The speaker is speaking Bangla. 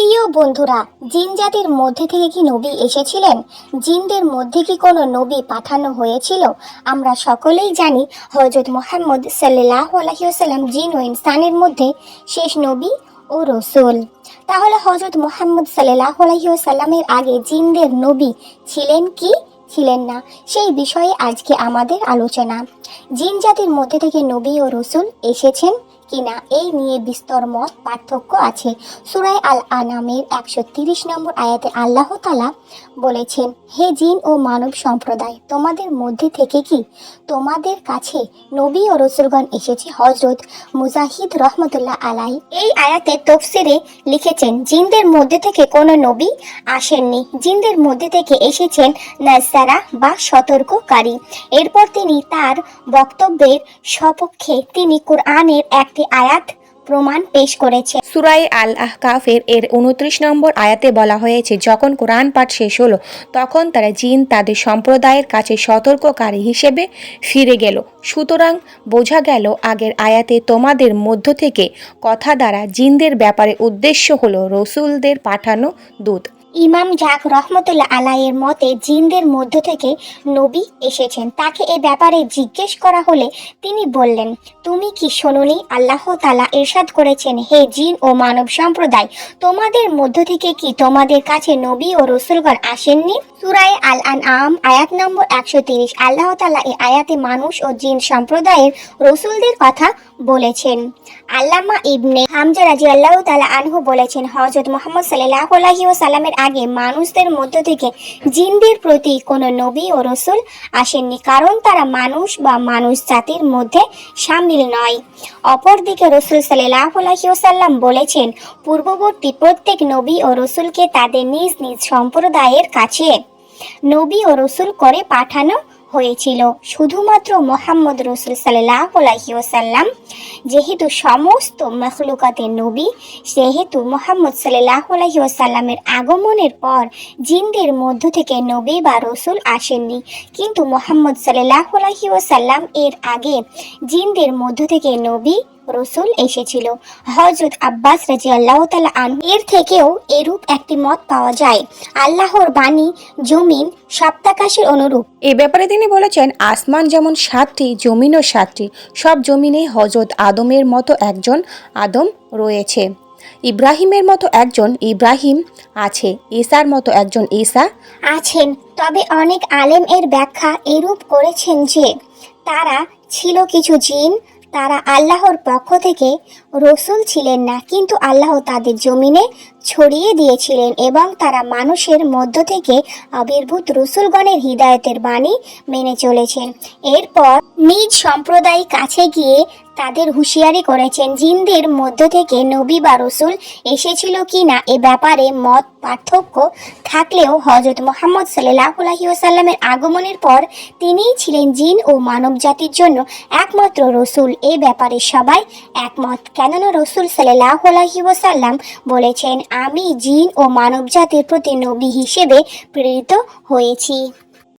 প্রিয় বন্ধুরা, জিন জাতির মধ্যে থেকে কি নবী এসেছিলেন? জিনদের মধ্যে কি কোনো নবী পাঠানো হয়েছিল? আমরা সকলেই জানি হজরত মোহাম্মদ সাল্লাহ আলহিউসাল্লাম জিন ও ইনসানের মধ্যে শেষ নবী ও রসুল। তাহলে হজরত মোহাম্মদ সাল্লাহ আলহিউসাল্লামের আগে জিনদের নবী ছিলেন কি? ছিলেন না। সেই বিষয়ে আজকে আমাদের আলোচনা। জিন জাতির মধ্যে থেকে নবী ও রসুল এসেছেন কিনা, এই নিয়ে বিস্তর মত পার্থক্য আছে। সুরাই আল আনামের একশো তিরিশ নম্বর আয়াতে আল্লাহ তালা বলেছেন, হে জিন ও মানব সম্প্রদায়, তোমাদের মধ্যে থেকে কি তোমাদের কাছে নবী ও রসুলগণ এসেছে? হজরত মুজাহিদ রহমতুল্লাহ আলাই এই আয়াতে তফসিরে লিখেছেন, জিনদের মধ্যে থেকে কোনো নবী আসেননি। জিনদের মধ্যে থেকে এসেছেন নাসারা বা সতর্ককারী। এরপর তিনি তার বক্তব্যের সপক্ষে তিনি কোরআনের একটি আয়াত প্রমাণ পেশ করেছে। সুরাই আল আহকাফের এর উনত্রিশ নম্বর আয়াতে বলা হয়েছে, যখন কোরআন পাঠ শেষ হলো, তখন তারা জিন তাদের সম্প্রদায়ের কাছে সতর্ককারী হিসেবে ফিরে গেল। সুতরাং বোঝা গেল, আগের আয়াতে তোমাদের মধ্য থেকে কথা দ্বারা জিনদের ব্যাপারে উদ্দেশ্য হলো রসুলদের পাঠানো দূত। ইমাম জাক রহমতুল্লাহ আলাইয়ের মতে জিনদের মধ্য থেকে নবী এসেছেন। তাকে এ ব্যাপারে জিজ্ঞেস করা হলে তিনি বললেন, তুমি কি শোনোনি? আল্লাহ তালা এরশাদ করেছেন, হে জিন ও মানব সম্প্রদায়, তোমাদের মধ্য থেকে কি তোমাদের কাছে নবী ও রসুলগণ আসেননি? সুরায় আল আন আম আয়াত নম্বর একশো তিরিশ, আল্লাহ তালা এই আয়াতে মানুষ ও জিন সম্প্রদায়ের রসুলদের কথা বলেছেন। আল্লামা ইবনে হামজা রাজি আল্লাহ তালা আনহু বলেছেন হজরত মোহাম্মদ সাল্লাহ আলহি ও সাল্লামের আগে মানুষদের মধ্য থেকে জিনদের প্রতি কোনো নবী ও রসুল আসেননি, কারণ তারা মানুষ বা মানুষ জাতির মধ্যে সামিল নয়। অপরদিকে রসুল সাল্লাহ আলহিউসাল্লাম বলেছেন, পূর্ববর্তী প্রত্যেক নবী ও রসুলকে তাদের নিজ নিজ সম্প্রদায়ের কাছে নবী ও রসুল করে পাঠানো হয়েছিল শুধুমাত্র মোহাম্মদ রসুল সাল্লাহ আলাইসাল্লাম যেহেতু সমস্ত মখলুকাতের নবী, সেহেতু মোহাম্মদ সাল্লাহ আলহিউসাল্লামের আগমনের পর জিনদের মধ্য থেকে নবী বা রসুল আসেননি। কিন্তু মোহাম্মদ সাল্লাহ আলহিউসাল্লাম এর আগে জিনদের মধ্য থেকে নবী রসুল এসেছিল। হজরত আব্বাস রাজি আল্লাহ তালা আন এর থেকেও এরূপ একটি মত পাওয়া যায়। আল্লাহর বাণী জমিন সপ্তাকাশের অনুরূপ। এ ব্যাপারে তিনি বলেছেন আসমান যেমন সাতটি জমিনও সাতটি। সব জমিনে হজরত আদমের মতো একজন আদম রয়েছে। ইব্রাহিমের মতো একজন ইব্রাহিম আছে। ঈসার মতো একজন ঈসা আছেন। তবে অনেক আলেম এর ব্যাখ্যা এরূপ করেছেন যে তারা ছিল কিছু জিন তারা আল্লাহর পক্ষ থেকে রসুল ছিলেন না কিন্তু আল্লাহ তাদের জমিনে ছড়িয়ে দিয়েছিলেন এবং তারা মানুষের মধ্য থেকে আবির্ভূত রসুলগণের হৃদায়তের বাণী মেনে চলেছেন। এরপর নিজ সম্প্রদায় কাছে গিয়ে তাদের হুঁশিয়ারি করেছেন, জিনদের মধ্য থেকে নবী বা রসুল এসেছিল কি না এ ব্যাপারে মত পার্থক্য থাকলেও হজরত মোহাম্মদ সাল্লাহ আলহিউসাল্লামের আগমনের পর তিনিই ছিলেন জিন ও মানব জাতির জন্য একমাত্র রসুল। এ ব্যাপারে সবাই একমত। কেননা রসুল সাল্লাহ আলহিউসাল্লাম বলেছেন আমি জিন ও মানব জাতির প্রতি নবী হিসেবে প্রেরিত হয়েছি।